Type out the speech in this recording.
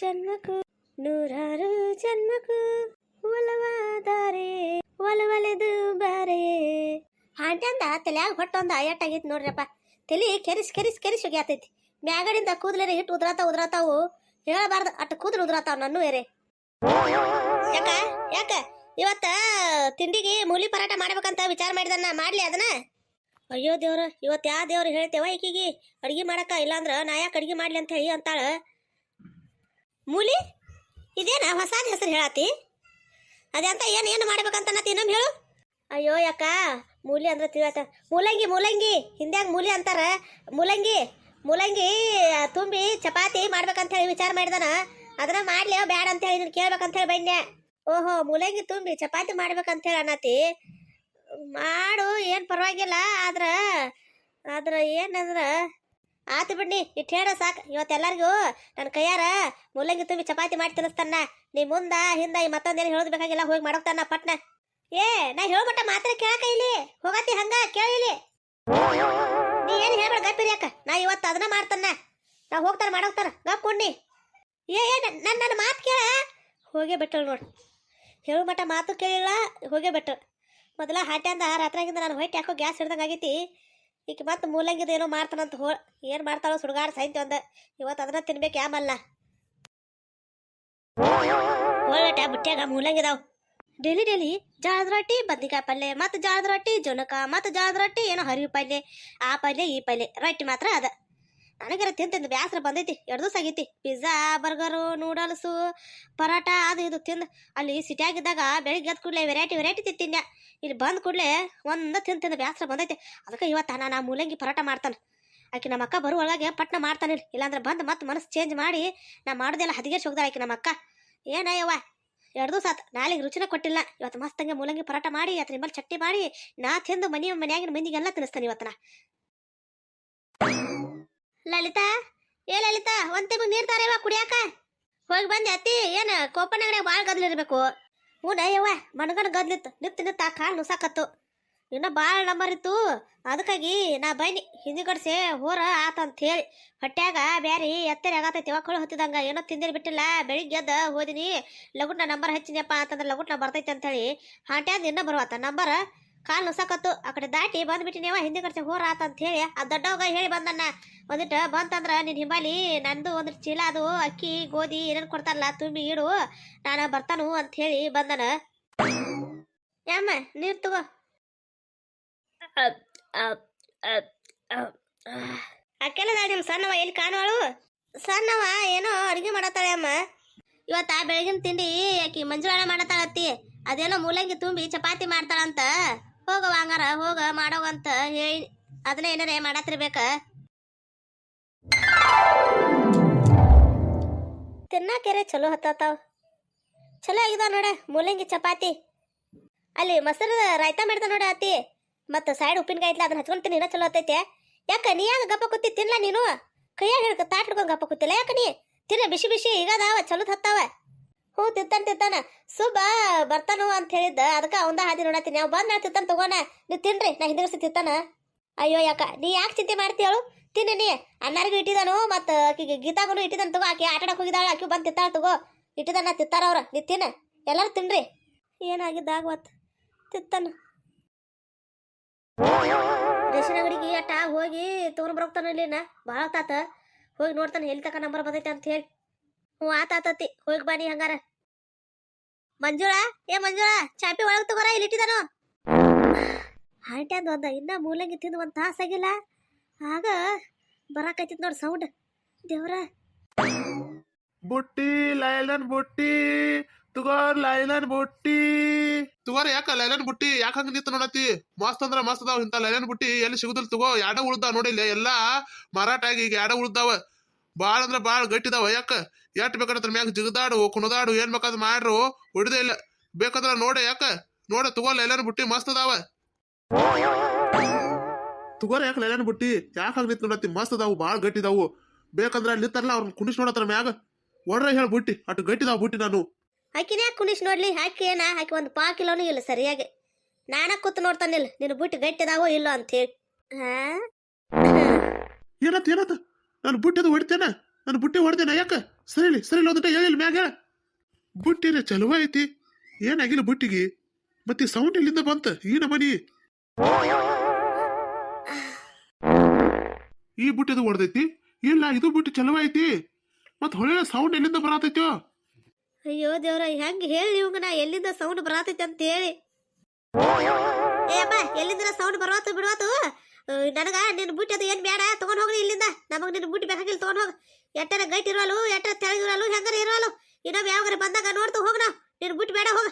ಜನ್ಮಕ್ಕೂ, ನೂರಾರು ಜನ್ಮಕು ಒಲವಾದಾರೆ ಒಲವಲೆದು ಬಾರೆ ಹಾಂಟ್ಯಾಂದ ತಲೆಯಾಗ ಹೊಟ್ಟೊಂದ ಆಯಾಟಾಗೈತಿ ನೋಡ್ರಪ್ಪ ತಲಿ ಕೆರಿಸ್ ಕೆರಿಸ್ ಕೆರಿಸ್ ಹೋಗ್ಯಾತೈತಿ ಮ್ಯಾಗಡಿಂದ ಕೂದಲೇ ಇಟ್ಟು ಉದ್ರಾತಾವ ಉದ್ರಾತಾವು. ಹೇಳಬಾರ್ದು ಅಟ್ ಕೂದಲು ಉದ್ರಾತಾವ ನನ್ನೂ ಏರೆ ಯಾಕ ಯಾಕ? ಇವತ್ತ ತಿಂಡಿಗೆ ಮೂಲಿ ಪರಾಟ ಮಾಡ್ಬೇಕಂತ ವಿಚಾರ ಮಾಡಿದನ್ನ ಮಾಡ್ಲಿ ಅದನ್ನ? ಅಯ್ಯೋ ದೇವ್ರ, ಇವತ್ತು ಯಾವ ದೇವ್ರು ಹೇಳ್ತೇವ ಈಕಿಗಿ? ಅಡ್ಗಿ ಮಾಡಕ ಇಲ್ಲಾಂದ್ರ ನಾ ಯಾಕೆ ಅಡ್ಗಿ ಮಾಡ್ಲಿ ಅಂತ ಹೇಳಿ ಅಂತಾಳ. ಮೂಲಿ? ಇದೇನ? ಹೊಸಾದ ಹೆಸರು ಹೇಳಾತಿ? ಅಂತ ಏನು ಏನು ಮಾಡ್ಬೇಕಂತ ನಾ ಹೇಳು. ಅಯ್ಯೋ ಯಾಕ? ಮೂಲಿ ಅಂದ್ರೆ ತಿಳಿಯತ್ತ ಮೂಲಂಗಿ ಮೂಲಂಗಿ. ಹಿಂದ್ಯಾಗ ಮೂಲಿ ಅಂತಾರ. ಮೂಲಂಗಿ ಮೂಲಂಗಿ, ತುಂಬಿ, ಚಪಾತಿ ಮಾಡ್ಬೇಕಂತ ಹೇಳಿ ವಿಚಾರ ಮಾಡಿದನ. ಅದನ್ನ ಮಾಡ್ಲಿ ಬ್ಯಾಡ ಅಂತ ಹೇಳಿ ನೀನು ಕೇಳ್ಬೇಕಂತ ಹೇಳಿ ಬನ್ನೆ ಓಹೋ, ಮೂಲಂಗಿ ತುಂಬಿ, ಚಪಾತಿ ಮಾಡ್ಬೇಕಂತ ಹೇಳಿ ಅನ್ನತಿ ಮಾಡು, ಏನು ಪರವಾಗಿಲ್ಲ. ಆದ್ರ ಆದ್ರ ಏನಂದ್ರ ಆತು ಬಿಡ್ನಿ ಇಟ್ಟು ಹೇಳ ಸಾಕು. ಇವತ್ತೆಲ್ಲರಿಗೂ ನನ್ನ ಕೈಯಾರ ಮೂಲಂಗಿ ತುಂಬಿ ಚಪಾತಿ ಮಾಡಿ ತಿನ್ನಿಸ್ತಾನ. ನೀ ಮುಂದ, ಹಿಂದ, ಈ ಮತ್ತೊಂದೇನು ಹೇಳೋದು ಬೇಕಾಗಿಲ್ಲ, ಹೋಗಿ ಮಾಡೋಗ್ತಾನ ಪಟ್ನ. ಏ, ನಾ ಹೇಳ್ಬಿಟ್ಟ ಮಾತ್ರ ಕೇಳಕ ಇಲ್ಲಿ. ಹೋಗತಿ ಹಂಗ ಕೇಳಿಲಿ ನೀ ಏನು ಹೇಳ್ಬೇಡ ಗಪ್ಪಿರಿ ನಾ ಇವತ್ತು ಅದನ್ನ ಮಾಡ್ತಾನ. ನಾ ಹೋಗ್ತಾನೆ ಮಾಡೋಗ್ತಾರ ಗಪ್ ಕುಣ್ಣಿ ಏ ಏ ನನ್ನ ನನ್ನ ಮಾತು ಕೇಳ. ಹೋಗೇ ಬಿಟ್ಟಳು ನೋಡು. ಹೇಳು ಮಟ್ಟ ಮಾತು ಕೇಳಿಲ್ಲ, ಹೋಗೇ ಬಿಟ್ಟಳು. ಮೊದಲ ಹಾಟ್ಯಾಂದ ರಾತ್ರಿಯಾಗಿಂದ ನಾನು ಹೊಟ್ಟೆ ಯಾಕೋ ಗ್ಯಾಸ್ ಹಿಡ್ದಂಗೆ ಆಗೈತಿ. ಈಗ ಮತ್ತೆ ಮೂಲಂಗಿದ ಏನೋ ಮಾಡ್ತಾನಂತ ಹೋ ಏನು ಮಾಡ್ತಾಳೋ ಸುಡುಗಾರ ಸಾಯ್ತಿ ಒಂದು. ಇವತ್ತು ಅದನ್ನ ತಿನ್ಬೇಕು ಯಾಮಲ್ಲ ಒಳ್ಳೆ ಬುಟ್ಟಿಯಾಗ ಮೂಲಂಗಿದಾವ್. ಡೈಲಿ ಡೈಲಿ ಜಾಳದ ರೊಟ್ಟಿ, ಬದ್ನಿಕಾಯಿ ಪಲ್ಯ ಮತ್ತು ಜಾಳದ ರೊಟ್ಟಿ, ಜೊನಕ, ಮತ್ತು ಜಾಳದ ರೊಟ್ಟಿ, ಏನೋ ಹರಿವು ಪಲ್ಯ ಆ ಪಲ್ಯ ಈ ಪಲ್ಯ ರೊಟ್ಟಿ ಮಾತ್ರ ಅದ. ನನಗರ ತಿಂದು ಬ್ಯಾಸರ ಬಂದೈತಿ. ಎರಡು ದಿವಸ ಆಗೈತಿ. ಪಿಜ್ಜಾ, ಬರ್ಗರು, ನೂಡಲ್ಸು, ಪರೋಟ ಅದು ಇದು ತಿಂದು ಅಲ್ಲಿ ಸಿಟಿಯಾಗಿದ್ದಾಗ ಬೆಳಿಗ್ಗೆ ಎದ್ದು ಕೂಡಲೇ ವೆರೈಟಿ ವೆರೈಟಿ ತಿಂತಿದ್ದೆ ಇಲ್ಲಿ ಬಂದ ಕೂಡಲೇ ಒಂದು ತಿಂದು ತಿಂದು ಬ್ಯಾಸರ ಬಂದೈತಿ. ಅದಕ್ಕೆ ಇವತ್ತು ನಾನು ಮೂಲಂಗಿ ಪರೋಟ ಮಾಡ್ತಾನೆ. ಆಕೆ ನಮ್ಮ ಅಕ್ಕ ಬರುವ ಒಳಗೆ ಪಟ್ನ ಮಾಡ್ತಾನೆ ಇಲ್ಲಾಂದ್ರೆ ಬಂದು ಮತ್ತೆ ಮನಸ್ಸು ಚೇಂಜ್ ಮಾಡಿ ನಾ ಮಾಡೋದೆಲ್ಲ. ಹದಿಗೆರ್ಸಿ ಹೋಗ್ದಾಳ ಆಕೆ ನಮ್ಮ ಅಕ್ಕ. ಏನಯ್ಯವ್ವ ಎರಡು ದಿವಸ ಆತು. ನಾಳೆಗೆ ರುಚಿನ ಕೊಟ್ಟಿಲ್ಲ. ಇವತ್ತು ಮಸ್ತ್ ಹಂಗೆ ಮೂಲಂಗಿ ಪರೋಟ ಮಾಡಿ, ಅದ್ರ ಮೇಲೆ ಚಟ್ನಿ ಮಾಡಿ ನಾ ತಿಂದು ಮನೆ ಮನ್ಯಾಗಿನ ಮಂದಿಗೆಲ್ಲ ತಿನ್ನಿಸ್ತಾನೆ ಇವತ್ತು ನಾ. ಲಲಿತಾ, ಏ ಲಲಿತಾ, ಒಂದ್ ತಿಂಗ್ ನೀರ್ ತಾರೇವ ಕುಡಿಯಾಕ? ಹೋಗಿ ಬಂದೆ ಅತ್ತಿ, ಏನ ಕೋಪನಗಡೆ ಭಾಳ ಗದ್ಲಿರ್ಬೇಕು ಹ್ಞೂ ಯವ್ವ ಮನಗನ ಗದ್ಲಿತ್ತು ನಿತ್ ನಿತ್ತ ಕಾಲ್ ನುಸಾಕತ್ತು. ಇನ್ನ ಭಾಳ ನಂಬರ್ ಇತ್ತು. ಅದಕ್ಕಾಗಿ ನಾ ಬನ್ನಿ ಹಿಂದಿಗಡ್ಸೆ, ಹೋರ ಆತಂತ ಹೇಳಿ. ಹೊಟ್ಯಾಗ ಬ್ಯಾರಿ ಎತ್ತರಿ ಆಗತೈತಿ ಯಾವಾಗ ಹೊತ್ತಿದಂಗ. ಏನೋ ತಿಂದಿರ್ ಬಿಟ್ಟಿಲ್ಲ, ಬೆಳಿಗ್ಗೆ ಎದ್ದ ಹೋದಿನಿ. ಲಗುಟ್ನ ನಂಬರ್ ಹಚ್ಚಿನಪ್ಪ ಅಂತಂದ್ರೆ ಲಗುಟ್ನ ಬರ್ತೈತಿ ಅಂತ ಹೇಳಿ. ಹಾಟ್ಯಾದ ಇನ್ನ ಬರುವತ್ತ ನಂಬರ್ ಕಾಲು ನುಸಾಕತ್ತು ಆ ಕಡೆ ದಾಟಿ ಬಂದ್ಬಿಟ್ಟಿನೇವ ಹಿಂದೆ ಕಡ್ಸೆ ಹೋರ ಆತಂತ ಹೇಳಿ ಆ ದೊಡ್ಡವಾಗ ಹೇಳಿ ಬಂದನ್ನ ಒಂದಿಟ್ಟು ಬಂತಂದ್ರ ನಿನ್ ಹಿಂಬಾಲಿ ನಂದು ಒಂದು ಚೀಲ ಅದು, ಅಕ್ಕಿ, ಗೋಧಿ ಏನೇನು ಕೊಡ್ತಾರಲ್ಲ ತುಂಬಿ ಇಡು, ನಾನು ಬರ್ತಾನು ಅಂತ ಹೇಳಿ ಬಂದನ. ಯಮ್ಮ, ನೀರು ತಗೋ. ಅಕ್ಕೆಲ್ಲ ನಿಮ್ ಸಣ್ಣವ ಎಲ್ಲಿ ಕಾಣೋಳು ಸಣ್ಣವ ಏನೋ ಅಡುಗೆ ಮಾಡತ್ತಾಳೆ ಅಮ್ಮ. ಇವತ್ತ ಬೆಳಗಿನ ತಿಂಡಿ ಆಕಿ ಮಂಜುಳಾಣ ಮಾಡತ್ತಾಳತ್ತಿ. ಅದೇನೋ ಮೂಲಂಗಿ ತುಂಬಿ ಚಪಾತಿ ಮಾಡ್ತಾಳಂತ. ಹೋಗ ವಾಂಗಾರ, ಹೋಗ ಮಾಡೋಗಂತ ಹೇಳಿ ಅದನ್ನ ಏನಾರೇ ಮಾಡತ್ತಿರ್ಬೇಕ ತಿನ್ನಾಕೆರೆ ಚಲೋ ಹತ್ತಾವ್ ಚಲೋ ಆಗಿದಾವ ನೋಡ, ಮೂಲಂಗಿ ಚಪಾತಿ. ಅಲ್ಲಿ ಮೊಸರು ರಾಯ್ತಾ ಮಾಡ್ದ ನೋಡ ಅತಿ ಮತ್ತ ಸೈಡ್ ಉಪ್ಪಿನಕಾಯಿ ಇಟ್ಲ ಅದನ್ನ ಹಚ್ಕೊಂತೀನಿ ಇನ್ನೂ ಚಲೋ ಹತ್ತೈತೆ. ಯಾಕ ನೀ ಯಾಕೆ ಗಪ್ಪ ಕೂತಿ ತಿನ್ಲ ನೀನು? ಕೈಯಾಗ ಹಿಡ್ಕ, ತಾಟ್ ಹಿಡ್ಕೊಂಡು ಗಪ್ಪ ಕೂತಿಲ್ಲ, ಯಾಕ ನೀ? ತಿನ್ನ ಬಿಸಿ ಬಿಸಿ ಈಗ ಅದಾವ ಚಲೋ ಹತ್ತಾವ. ಹ್ಞೂ ತಿತ್ತಾನ ತಿತ್ತಾನ ಸುಬ್ಬ, ಬರ್ತಾನು ಅಂತ ಹೇಳಿದ್ದ. ಅದಕ್ಕೆ ಅವಂದ ಹಾದಿ ನೋಡತ್ತೀನಿ. ನಾವು ಬಂದ ತಿತ್ತಾನ ತಗೋಣ. ನೀವು ತಿನ್ರಿ, ನಾ ಹಿಂದಿರ್ಸಿ ತಿತ್ತಾನ ಅಯ್ಯೋ, ಯಾಕ? ನೀ ಯಾಕೆ ಚಿಂತೆ ಮಾಡ್ತೀಯಳು ತಿನ್ನಿ ನೀ ಅನ್ನಾರಿಗೂ ಇಟ್ಟಿದಾನು ಮತ್ತು ಆಕಿಗೆ ಗೀತಾಗೂ ಇಟ್ಟಿದ್ದಾನ ತಗೋ. ಆಕೆ ಆಟ ಆಡಕ್ಕೆ ಹೋಗಿದ್ದಾಳೆ, ಆಕೆ ಬಂದು ತಿತ್ತಾಳ ತಗೋ. ಇಟ್ಟಿದ್ದಾನ ತಿತ್ತಾರ ಅವ್ರ. ನೀ ತಿನ್ನ. ಎಲ್ಲರೂ ತಿನ್ರಿ. ಏನಾಗಿದ್ದಾಗವತ್? ತಿತ್ತಾನ ರೇಷನ್ ಅಂಗಡಿಗೆ ಅಟ್ಟ ಹೋಗಿ ತಗೊಂಡ್ ಬರೋಗ್ತಾನ ಇಲ್ಲಿನ? ಭಾಳ ತಾತ ಹೋಗಿ ನೋಡ್ತಾನೆ ಎಲ್ಲಿ ತಕ ನಂಬರ್ ಬಂದೈತೆ ಅಂತ ಹೇಳಿ. ಹ್ಞೂ ಆತಾತತಿ ಹೋಗಿ ಬನ್ನಿ ಹಂಗಾರ. ಮಂಜುಳಾ, ಏ ಮಂಜುಳಾ, ಚಾಪಿ ಒಳಗೆ ತಗೋರ, ಇಲ್ಲಿ ಇಟ್ಟಿದಾನು ಹಾಂಟಿ ಅಂದ್ ಒಂದ ಇನ್ನ ಮೂಲಂಗಿ ತಿಂದು ಒಂದು ತಾಸಾಗಿಲ್ಲ ಆಗ ಬರಾಕೈತಿತ್ ನೋಡಿ ಸೌಂಡ್. ದೇವ್ರ. ಬುಟ್ಟಿ ಲೈಲನ್ ಬುಟ್ಟಿ, ತುಗೋರ್ ಲೈಲನ್ ಬುಟ್ಟಿ. ತುಗೋರ್ ಯಾಕ ಲೈಲನ್ ಬುಟ್ಟಿ? ಯಾಕ ಹಂಗ ನಿಂತ ನೋಡತಿ ಮಸ್ತ್ ಅಂದ್ರ ಮಸ್ತ್ ಅದಾವ ಇಂತ ಲೈಲನ್ ಬುಟ್ಟಿ. ಎಲ್ಲಿ ಸಿಗುದಿಲ್ಲ ತಗೋ, ಯಾಡ ಉಳ್ದಾವ ನೋಡಿಲ್ಲ ಎಲ್ಲಾ ಮಾರಾಟ ಆಗಿ ಈಗ ಯಾಡ ಉಳ್ದಾವ? ಬಾಳ ಅಂದ್ರೆ ಬಾಳ ಗಟ್ಟಿದಾವ ಯಾಕ? ಎಟ್ ಬೇಕಾದ್ರ ಮ್ಯಾಗ ಜಿಗದಾಡು ಕುಣದಾಡು ಏನ್ ಬೇಕಾದ್ ಮಾಡ್ರು ಹೊಡೆದೇ ಇಲ್ಲ. ಬೇಕಾದ್ರ ನೋಡ ಯಾಕ? ನೋಡ ತಗೋಲ್ಲ ಎಲ್ಲಾರು ಬುಟ್ಟಿ ಮಸ್ತ್ ಅದಾವ. ತಗೋರ ಯಾಕ ಎಲ್ಲಾರು ಬುಟ್ಟಿ? ಯಾಕ ಹಂಗ ನೋಡತ್ತಿ ನೋಡತಿ ಮಸ್ತ್ ಅದಾವು ಬಾಳ ಗಟ್ಟಿದಾವು ಬೇಕಂದ್ರ ಅಲ್ಲಿ ನಿಂತಾರಲ್ಲ ಅವ್ರನ್ನ ಕುಣಿಸ್ ನೋಡತ್ತಾರ ಮ್ಯಾಗ. ಒಡ್ರ ಹೇಳ ಬುಟ್ಟಿ ಅಟ್ ಗಟ್ಟಿದಾವ ಬುಟ್ಟಿ ನಾನು. ಹಾಕಿನ ಯಾಕೆ ಕುಣಿಸ್ ನೋಡ್ಲಿ? ಹಾಕಿ ಏನ? ಹಾಕಿ ಒಂದು ಪಾ ಕಿಲೋನು ಇಲ್ಲ ಸರಿಯಾಗಿ. ನಾನ ಕೂತ್ ನೋಡ್ತಾನಿಲ್ಲ ನಿನ್ನ ಬುಟ್ಟಿ ಗಟ್ಟಿದಾವೋ ಇಲ್ಲೋ ಅಂತ ಹೇಳಿ. ಹಾ? ಏನತ್ ಏನತ್? ನಾನು ಬುಟ್ಟಿದು ಹೊಡಿತೇನ. ನಾನು ಬುಟ್ಟಿ ಹೊಡೆದೇನ ಯಾಕೆ? ಸರಿಲಿ ಸರಿಲಿ ಒಂದಿಟ ಹೇಳಿ, ಮ್ಯಾಗ ಹೇಳ. ಬುಟ್ಟಿರ ಚಲುವ ಐತಿ ಏನಾಗಿಲ್ಲ ಬುಟ್ಟಿಗೆ? ಮತ್ತೆ ಸೌಂಡ್ ಎಲ್ಲಿಂದ ಬಂತ? ಈ ನಮನಿ ಈ ಬುಟ್ಟಿದು ಹೊಡೆದೈತಿ. ಇಲ್ಲ, ಇದು ಬುಟ್ಟಿ ಚಲುವ ಐತಿ ಮತ್ತೆ ಹೊಳೆ ಸೌಂಡ್ ಎಲ್ಲಿಂದ ಬರತೈತೋ? ಅಯ್ಯೋ ದೇವ್ರ, ಹೆಂಗ್ ಹೇಳಿ ಇವಂಗ ನಾ? ಎಲ್ಲಿಂದ ಸೌಂಡ್ ಬರತೈತಿ ಅಂತ ಹೇಳಿ. ಏ ಎಲ್ಲಿಂದ ಸೌಂಡ್ ಬರವತ್ತು ಬಿಡವಾತು ನನಗ ನಿನ್ನ ಬುಟ್ಟಿ ಅದು ಏನು ಬೇಡ, ತೊಗೊಂಡು ಹೋಗ್ರಿ ಇಲ್ಲಿಂದ. ನಮಗೆ ನಿನ್ನ ಬುಟ್ಟಿ ಬೇಕಾಗಿಲ್ಲ, ತೊಗೊಂಡು ಹೋಗ್. ಎಟ್ಟರ ಗೈಟ್ ಇರೋಲು ಎಟ್ಟರ ತೆಳಗಿರೋಲು ಹೆಂಗಾರ ಇರೋಲು ಇನ್ನೊಮ್ಮೆ ಯಾವಾಗ ಬಂದಾಗ ನೋಡ್ತು ಹೋಗಿ ನಾವು. ನಿನ್ನ ಬುಟ್ಟಿ ಬೇಡ, ಹೋಗ.